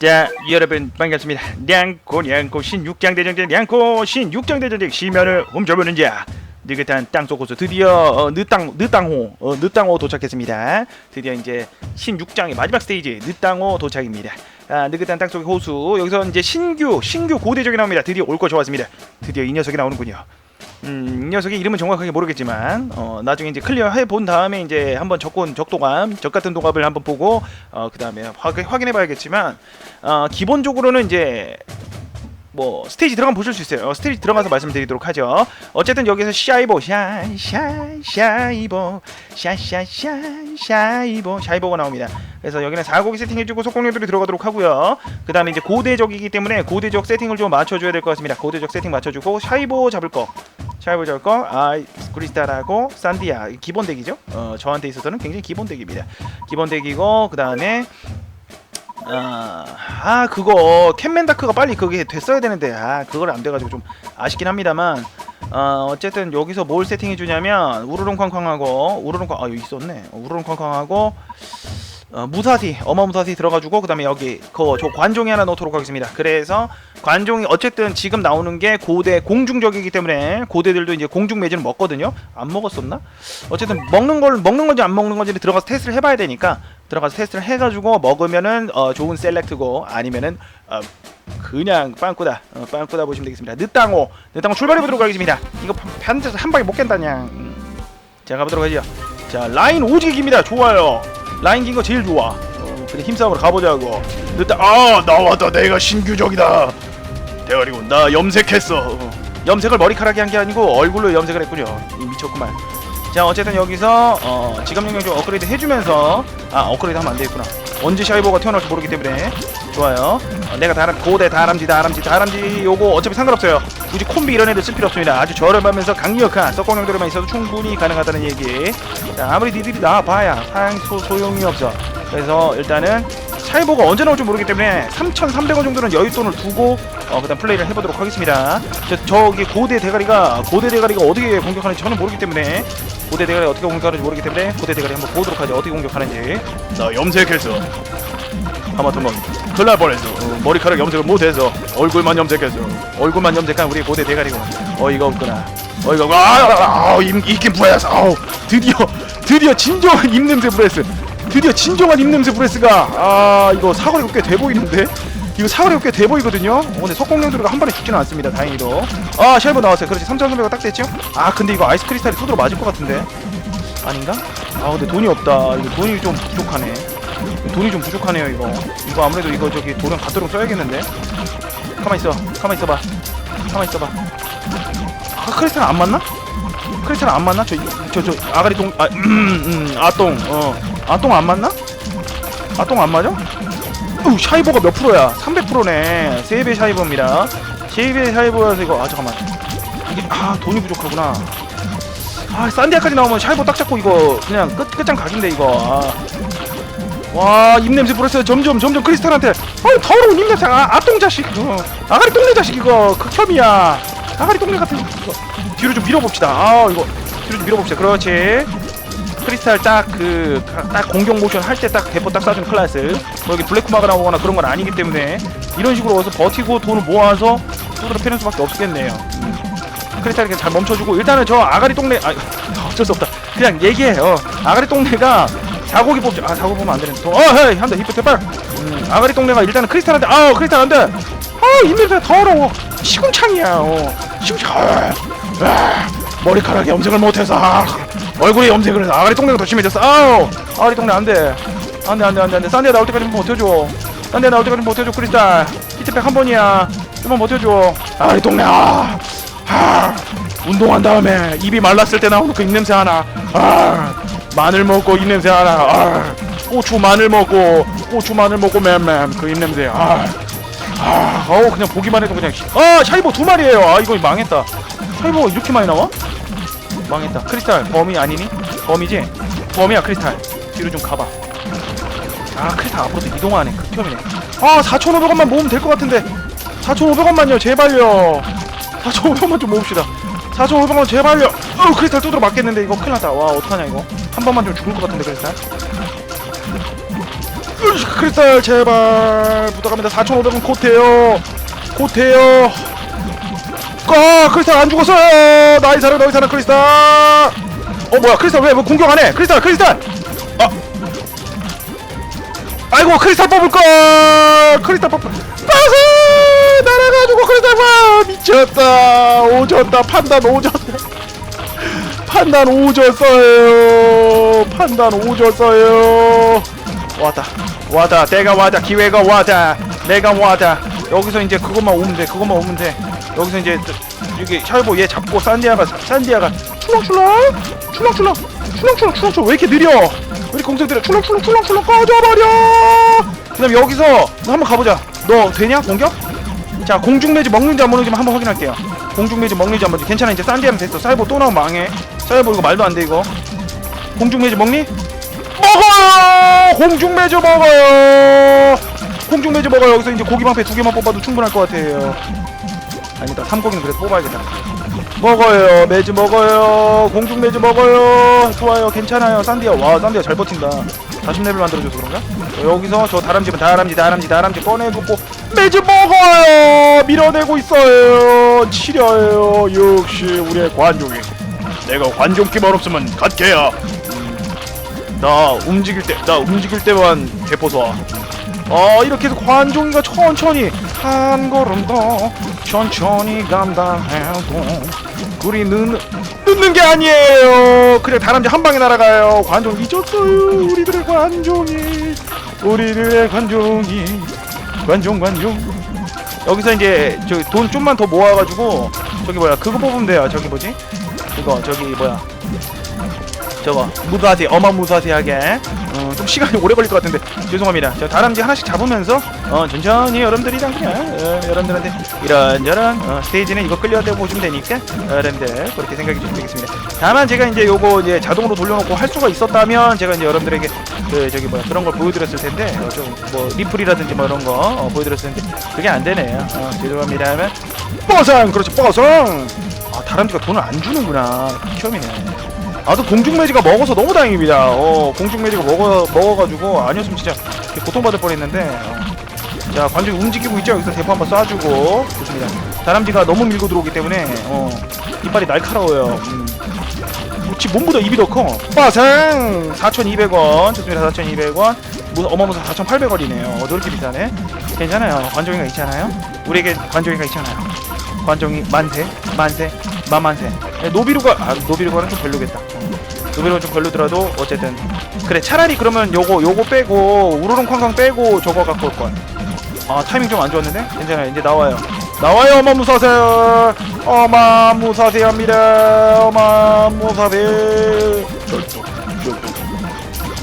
자 여러분 반갑습니다. 냥고 냥고 신육장 대전쟁 냥고 신육장 대전쟁 시면을 훔쳐보는 자. 느긋한 땅속 고수 드디어 어, 늦땅 늦땅호 어, 늦땅호 도착했습니다. 드디어 이제 신육장의 마지막 스테이지 늦땅호 도착입니다. 아, 느긋한 땅속의 호수. 여기서 이제 신규 신규 고대적이 나옵니다. 드디어 올 거 좋았습니다. 드디어 이 녀석이 나오는군요 음, 이 녀석의 이름은 정확하게 모르겠지만 어, 나중에 이제 클리어 해본 다음에 이제 한번 적군 적도감 적 같은 동갑을 한번 보고 어, 그 다음에 확인 확인해 봐야겠지만 어, 기본적으로는 이제 뭐 스테이지 들어가면 보실 수 있어요. 어, 스테이지 들어가서 말씀드리도록 하죠. 어쨌든 여기서 샤이보 샤샤 샤이보 샤샤샤 샤이보 샤이보가 나옵니다. 그래서 여기는 4고기 세팅해주고 속공룡들이 들어가도록 하고요. 그 다음에 이제 고대적이기 때문에 고대적 세팅을 좀 맞춰줘야 될 것 같습니다. 고대적 세팅 맞춰주고 샤이보 잡을 거 거 아, 크리스탈하고 산디아 기본 덱이죠. 어, 저한테 있어서는 굉장히 기본 덱입니다. 기본 덱이고 그 다음에 아, 아 그거 캔맨다크가 빨리 그게 됐어야 되는데 아 그걸 안 돼가지고 좀 아쉽긴 합니다만 어, 어쨌든 여기서 뭘 세팅해 주냐면 우르릉쾅쾅하고 우르릉쾅 아 여기 있었네 우르릉쾅쾅하고 어, 무사시 어마 무사시 들어가지고 그다음에 여기 그저 관종이 하나 넣도록 하겠습니다. 그래서 관종이 어쨌든 지금 나오는 게 고대 공중적이기 때문에 고대들도 이제 공중 매진을 먹거든요. 안 먹었었나? 어쨌든 먹는 걸 먹는 건지 안 먹는 건지 들어가서 테스트를 해봐야 되니까 들어가서 테스트를 해가지고 먹으면은 어, 좋은 셀렉트고 아니면은 어, 그냥 빵꾸다 어, 빵꾸다 보시면 되겠습니다. 늦땅호 늦땅호 출발해 보도록 하겠습니다. 이거 반드시 한 방에 그냥. 음. 자 가보도록 하죠. 자 라인 오지게 깁니다. 좋아요. 라인 긴 거 제일 좋아. 어, 그래 힘싸움으로 가보자고. 늦다. 아 나왔다. 내가 신규적이다. 대가리고 나 염색했어. 어. 염색을 머리카락이 한게 아니고 얼굴로 염색을 했군요. 이 미쳤구만. 자 어쨌든 여기서 어, 지갑 능력 좀 업그레이드 해주면서 아 업그레이드 하면 안 되겠구나. 언제 샤이보가 태어날지 모르기 때문에 좋아요. 어, 내가 다람 고대 다람쥐 다람쥐 다람쥐 요거 어차피 상관없어요. 굳이 콤비 이런 애들 쓸 필요 없습니다. 아주 저렴하면서 강력한 석공형들만 있어도 충분히 가능하다는 얘기. 자 아무리 니들이 나와봐야 사양 소, 소용이 없어. 그래서 일단은 샤이보가 언제 나올지 모르기 때문에 3,300원 정도는 여윳돈을 두고 어, 그다음 플레이를 해보도록 하겠습니다. 저, 저기 고대 대가리가 고대 대가리가 어떻게 공격하는지 저는 모르기 때문에 고대 대가리 어떻게 공격하는지 모르기 때문에 고대 대가리 한번 보도록 하죠. 어떻게 공격하는지. 나 염색했어. 하마터면 큰일 날 뻔했어. 어, 머리카락 염색을 못해서 얼굴만 염색했어. 얼굴만 염색한 우리 고대 대가리고 어이가 없구나. 어이가 없구나. 아, 아, 아, 입, 입긴 부야서. 아우 드디어 드디어 진정한 입냄새 브레스. 드디어 진정한 입냄새 브레스가 아 이거 사거리가 꽤 돼 보이는데? 이거 사거리가 꽤 돼 보이거든요? 어, 근데 석공룡들이가 한 번에 죽지는 않습니다 다행히도. 아 쉘버 나왔어요. 그렇지 3,300원 딱 됐죠? 아 근데 이거 아이스 크리스탈이 두드러 맞을 것 같은데. 아닌가? 아 근데 돈이 없다. 이거 돈이 좀 부족하네. 돈이 좀 부족하네요 이거. 이거 아무래도 이거 저기 돈은 갖도록 써야겠는데? 가만 있어 가만 있어봐. 가만 있어봐. 아 크리스탈 안 맞나? 크리스탈 안 맞나? 저 저 저 아가리 똥 아, 음, 음, 아똥. 어 아똥 안 맞나? 아똥 안 맞아? 우 샤이버가 몇 프로야? 300%네. 3배 샤이버입니다. 3배 샤이버여서 이거 아 잠깐만. 이게 아 돈이 부족하구나. 아 산디아까지 나오면 샤이버 딱 잡고 이거 그냥 끝, 끝장 각인데 이거. 아. 와 입냄새 불었어요. 점점 점점 크리스탈한테. 어 더러운 입냄새. 아, 아똥 자식. 어, 아가리 똥내 자식 이거. 극혐이야. 아가리 똥내 같은 거 이거. 뒤로 좀 밀어봅시다. 아 이거. 뒤로 좀 밀어봅시다. 그렇지 크리스탈 딱 그 딱 공격 모션 할 때 딱 대포 딱 쏴준 클라스. 뭐 여기 블랙쿠마가 나오거나 그런 건 아니기 때문에 이런 식으로 어서 버티고 돈을 모아서 두드러 패는 수밖에 없겠네요. 음. 크리스탈 이렇게 잘 멈춰주고 일단은 저 아가리 똥내 아 어쩔 수 없다. 그냥 얘기해요. 아가리 똥내가 자고기 뽑죠. 아 자고기 보면 안 되는데. 어 헤이 한대 히프 대빨 음, 아가리 똥내가 일단은 크리스탈한테 아 크리스탈 안돼. 아 입냄새 더러워. 시궁창이야 어. 시궁창 아, 아, 머리카락에 염색을 못해서 아, 얼굴에 염색을 해서 아가리 똥내가 더 심해졌어. 아우 아가리 똥내 안돼. 안돼 안돼 안돼 안돼. 싼데 나올 때까지 좀 버텨줘. 싼데 나올 때까지 좀 버텨줘 크리스탈. 히트팩 한 번이야. 좀만 버텨줘. 아가리 똥내 아, 아. 운동한 다음에 입이 말랐을 때 나오는 그 입냄새 하나. 아 마늘 먹고 입냄새 하나. 아 고추 마늘 먹고 고추 마늘 먹고 맴맴 그 입냄새. 아 아, 어우 그냥 보기만 해도 그냥 시- 아 샤이보 두 마리예요. 아 이거 망했다. 샤이보가 이렇게 많이 나와? 망했다. 크리스탈 범이 아니니? 범이지? 범이야 크리스탈. 뒤로 좀 가봐. 아 크리스탈 앞으로 도 이동하네. 극혐이네. 아 4,500원만 모으면 될 것 같은데. 4,500원만요 제발요. 4,500원만 좀 모읍시다. 4,500원 제발요. 어 크리스탈 두드러 맞겠는데 이거 큰일 났다. 와 어떡하냐 이거? 한 번만 좀 죽을 것 같은데 크리스탈? 크리스탈 제발. 부탁합니다. 4,500원 코트에요. 코트에요 아 크리스탈 안 죽었어요. 나이 사랑 너희 사랑 크리스탈. 어 뭐야 크리스탈 왜 뭐 공격 안해? 크리스탈 크리스탈. 아. 아이고 크리스탈 뽑을걸. 크리스탈 뽑 빠스! 날아가지고 크리스탈 봐. 미쳤다. 오졌다. 판단 오졌다 판단 오졌어요. 판단 오졌어요. 왔다 왔다. 내가 왔다. 기회가 왔다. 내가 왔다. 여기서 이제 그것만 오면 돼. 그것만 오면 돼 여기서 이제 여기 샤이보 얘 잡고 산디아가 산디아가 출렁출렁 출렁출렁 출렁출렁 출렁출렁 왜 이렇게 느려 왜 이렇게 공격 느려 출렁출렁 출렁출렁 꺼져버려 그 다음 여기서 너 한번 가보자 너 되냐 공격? 자 공중매즈 먹는지 안 먹는지 한번 확인할게요 공중매즈 먹는지 안 먹는지 괜찮아 이제 산디아면 됐어 사이보 또 나오면 망해 사이보 이거 말도 안 돼 이거 공중매즈 먹니? 먹어요! 공중매즈 먹어요! 공중매즈 먹어요. 여기서 이제 고기 방패 두 개만 뽑아도 충분할 것 같아요. 아니다, 삼고기는 그래도 뽑아야겠다. 먹어요. 매즈 먹어요. 공중 매즈 먹어요. 좋아요. 괜찮아요. 산디아. 와, 산디아 잘 버틴다. 40레벨 만들어줘서 그런가? 어, 여기서 저 다람쥐면 다람쥐, 다람쥐, 다람쥐 꺼내주고 매즈 먹어요! 밀어내고 있어요. 치려요. 역시 우리의 관종이. 내가 관종기만 없으면 갓개야. 나 움직일 때, 나 움직일 때만 개포서. 어 이렇게 해서 관종이가 천천히 한 걸음 더 천천히 간다 해도 우리 늦는 늦는 게 아니에요. 그래 다람쥐 한 방에 날아가요. 관종 잊었어요. 우리들의 관종이, 우리들의 관종이, 관종 관종. 여기서 이제 저기 돈 좀만 더 모아가지고 저기 뭐야 그거 뽑으면 돼요. 저기 뭐지? 이거 저기 뭐야? 저거 무사시 어마무사시하게 어, 좀 시간이 오래 걸릴 것 같은데. 죄송합니다. 저 다람쥐 하나씩 잡으면서 어, 천천히 여러분들이랑 그냥 어, 여러분들한테 이런저런 어, 스테이지는 이거 끌려대고 보시면 되니까 어, 여러분들 그렇게 생각해 주시면 되겠습니다. 다만 제가 이제 요거 이제 자동으로 돌려놓고 할 수가 있었다면 제가 이제 여러분들에게 그 저기 뭐야 그런 걸 보여드렸을 텐데 어, 좀뭐 리플이라든지 뭐 이런 거 어, 보여드렸을 텐데 그게 안 되네요. 어, 죄송합니다. 하면 뻐상! 그렇지 뻐상! 아 다람쥐가 돈을 안 주는구나. 시험이네 아또 공중 매지가 먹어서 너무 다행입니다. 어 공중 매지가 먹어 먹어가지고 아니었으면 진짜 고통받을 뻔했는데. 어. 자 관중 움직이고 있죠. 여기서 대포 한번 쏴주고 좋습니다. 다람쥐가 너무 밀고 들어오기 때문에 어 이빨이 날카로워요. 음. 지 몸보다 입이 더 커. 빠생 4,200원 좋습니다. 4,200원. 무 어마무사 4,800원이네요. 어, 이렇게 비싸네. 괜찮아요. 관종이가 있잖아요. 우리에게 관종이가 있잖아요. 관종이 만세, 만세, 만만세. 예, 노비루가 아 노비루가는 좀 별로겠다. 어. 노비루가 좀 별로더라도 어쨌든 그래 차라리 그러면 요거 요거 빼고 우르릉 쾅쾅 빼고 저거 갖고 올 거야. 아 타이밍 좀 안 좋았는데 괜찮아요. 이제 나와요. 나와요 어마 무사세 어마 무사세합니다 어마 무사세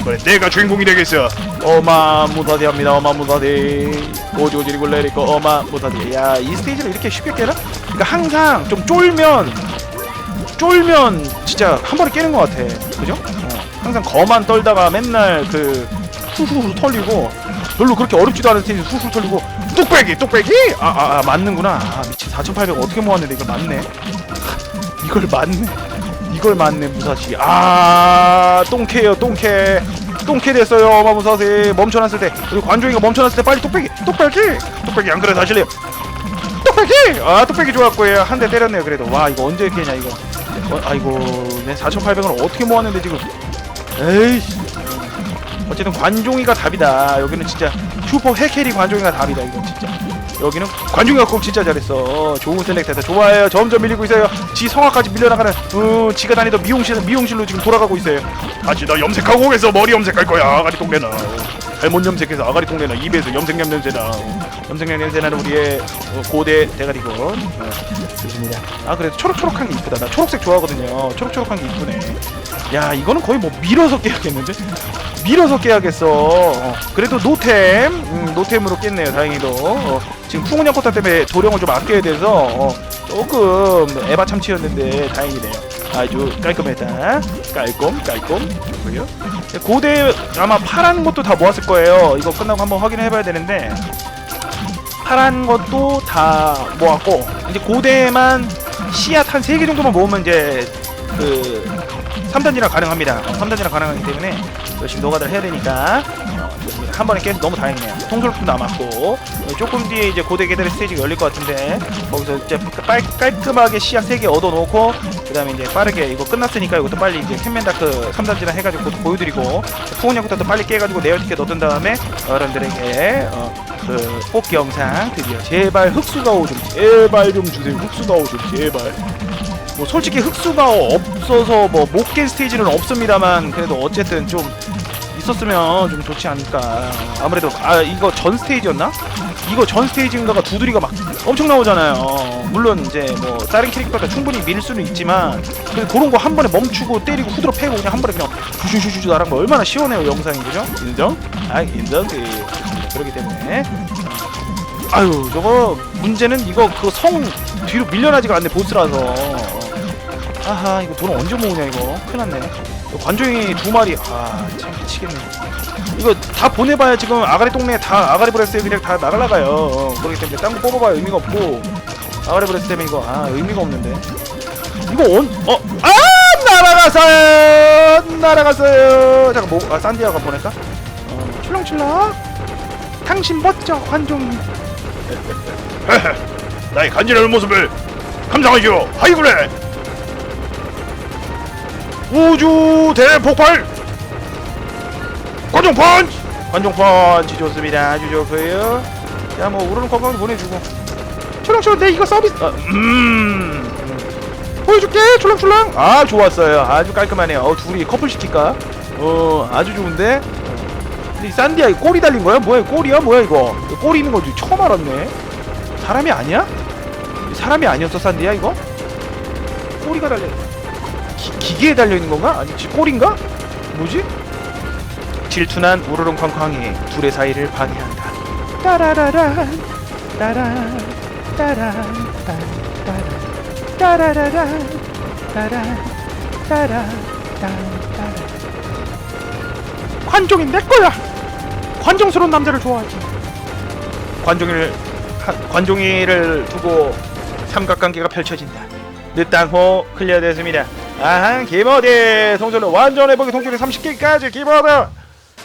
이번에 내가 주인공이 되겠어 어마 무사세합니다 어마 무사세 오지오지리고 레리고 어마 무사세 야이 스테이지를 이렇게 쉽게 깨나? 그러니까 항상 좀 쫄면 쫄면 진짜 한 번에 깨는 것 같아. 그죠? 어. 항상 거만 떨다가 맨날 그 후후후 털리고 별로 그렇게 어렵지도 않은 스테이지 후후 털리고 뚝배기 뚝배기? 아 아 아, 맞는구나. 아 미친. 4,800 어떻게 모았는데 이걸 맞네? 이걸 맞네. 이걸 맞네 무사시. 아 똥캐요 똥캐. 똥캐 됐어요 어마 무사세 멈춰놨을 때. 우리 관종이가 멈춰놨을 때 빨리 뚝배기 뚝배기. 뚝배기 안 그래 다실래요? 뚝배기! 아 뚝배기 좋았고요. 한 대 때렸네요 그래도. 와 이거 언제 깨냐 이거 어, 아이고 내 4,800원 어떻게 모았는데 지금 에이씨 어쨌든 관종이가 답이다 여기는 진짜 슈퍼 해캐리 관종이가 답이다 이건 진짜 여기는 관중이가 꼭 진짜 잘했어. 좋은 셀렉트다. 좋아요. 점점 밀리고 있어요. 지 성화까지 밀려나가는 어, 지가 다니던 미용실 미용실로 지금 돌아가고 있어요. 아지 나 염색하고 오겠어. 머리 염색할 거야. 아가리 동네나. 잘못 염색해서 아가리 동네나 입에서 염색약 냄새나. 염색약 냄새나는 우리의 어, 고대 대가리군. 어, 좋습니다. 아 그래도 초록초록한 게 이쁘다. 나 초록색 좋아하거든요. 초록초록한 게 이쁘네. 야 이거는 거의 뭐 밀어서 깨야겠는데? 밀어서 깨야겠어. 어, 그래도 노템, 음, 노템으로 깼네요. 다행히도. 어, 지금 풍운형 포탑 때문에 도령을 좀 아껴야 돼서 어, 조금 에바 참치였는데 다행이네요. 아주 깔끔했다. 깔끔, 깔끔. 그고요. 고대 아마 파란 것도 다 모았을 거예요. 이거 끝나고 한번 확인해 봐야 되는데 파란 것도 다 모았고 이제 고대만 씨앗 한 3개 정도만 모으면 이제 그 3단지나 가능합니다. 어, 3단지나 가능하기 때문에 열심히 노가다를 해야 되니까. 한 번에 깨서 너무 다행이네요. 통솔품 남았고 어, 조금 뒤에 이제 고대 계단의 스테이지가 열릴 것 같은데 거기서 이제 깔, 깔끔하게 씨앗 3개 얻어놓고 그 다음에 이제 빠르게 이거 끝났으니까 이것도 빨리 이제 캔맨다크 3단지나 해가지고 보여드리고 풍운약부터 빨리 깨가지고 레어티켓 얻은 다음에 여러분들에게 어, 그 뽑기 영상 드디어 제발 흑수가 오 좀 제발 좀 주세요 흑수가 오 좀 제발 뭐 솔직히 흑수가 없어서 뭐 못 깬 스테이지는 없습니다만 그래도 어쨌든 좀 있었으면 좀 좋지 않을까. 아무래도 아 이거 전 스테이지였나? 이거 전 스테이지인가가 두드리가 막 엄청 나오잖아요. 물론 이제 뭐 다른 캐릭터가 충분히 밀 수는 있지만 그 그런 거 한 번에 멈추고 때리고 후드로 패고 그냥 한 번에 그냥 슈슈슈슈 나란 거 얼마나 시원해요 영상이. 그죠? 인정? 아 인정. 그 그렇기 때문에. 아유 저거 문제는 이거 그 성 뒤로 밀려나지가 않네 보스라서 아하 이거 돈 언제 모으냐 이거? 큰일 났네. 이거 관종이 두 마리. 아참 미치겠네. 이거 다 보내봐야 지금. 아가리 동네 다 아가리 브레스에 그냥 다 나갈라가요. 어, 그렇기 때문에 딴 거 뽑아봐야 의미가 없고. 아가리 브레스 때문에 이거 아 의미가 없는데. 이거 언.. 어? 아! 날아갔어요! 날아갔어요! 잠깐 뭐.. 아 산디아가 보낼까? 어, 출렁출렁. 당신 멋져 관종이. 나의 간지러운 모습을 감상하시오. 하이그레 우주 대폭발! 관종 펀치! 관종 펀치 좋습니다. 아주 좋고요. 자뭐 우르는 건강도 보내주고. 출렁출렁 내 이거 서비스 아, 음. 보여줄게 출렁출렁 아 좋았어요. 아주 깔끔하네요. 어 둘이 커플 시킬까? 어 아주 좋은데? 근데 이 산디아 이 꼬리 달린 거야? 뭐야 꼬리야? 뭐야 이거? 꼬리 있는 거 처음 알았네. 사람이 아니야? 사람이 아니었어 산디아 이거? 꼬리가 달려 기, 기계에 달려 있는 건가? 아니 지 꼬리인가? 뭐지? 질투난 우르릉쾅쾅이 둘의 사이를 방해한다. 따라라란 따란 따란 따란 따라라란 따란 따란 따란 관종이 내 거야! 관종스러운 남자를 좋아하지. 관종이를 하- 관종이를 두고 삼각관계가 펼쳐진다. 늦당호 클리어 됐습니다 아하 기모디? 통솔로 완전 회복의 통솔이 30개까지 기모드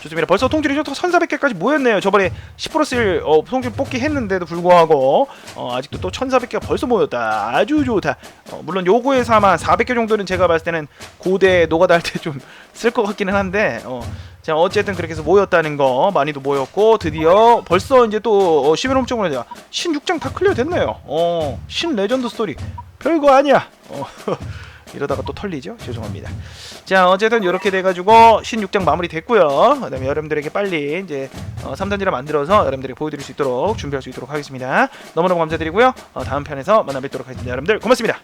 좋습니다. 벌써 통줄이 1400개까지 모였네요. 저번에 10%쓸 어, 통줄 뽑기 했는데도 불구하고 어, 아직도 또 1400개가 벌써 모였다. 아주 좋다. 어, 물론 요거에서 아마 400개 정도는 제가 봤을 때는 고대 노가다 할 때 좀 쓸 것 같기는 한데 어, 자 어쨌든 그렇게 해서 모였다는 거 많이도 모였고 드디어 벌써 이제 또 어, 11월 홈쪽으로 신 6장 다 클리어 됐네요. 어, 신 레전드 스토리. 별거 아니야. 어, 이러다가 또 털리죠? 죄송합니다. 자 어쨌든 이렇게 돼가지고 신 6장 마무리 됐고요. 그 다음에 여러분들에게 빨리 이제 어, 3단지를 만들어서 여러분들에게 보여드릴 수 있도록 준비할 수 있도록 하겠습니다. 너무너무 감사드리고요. 어, 다음 편에서 만나 뵙도록 하겠습니다. 여러분들 고맙습니다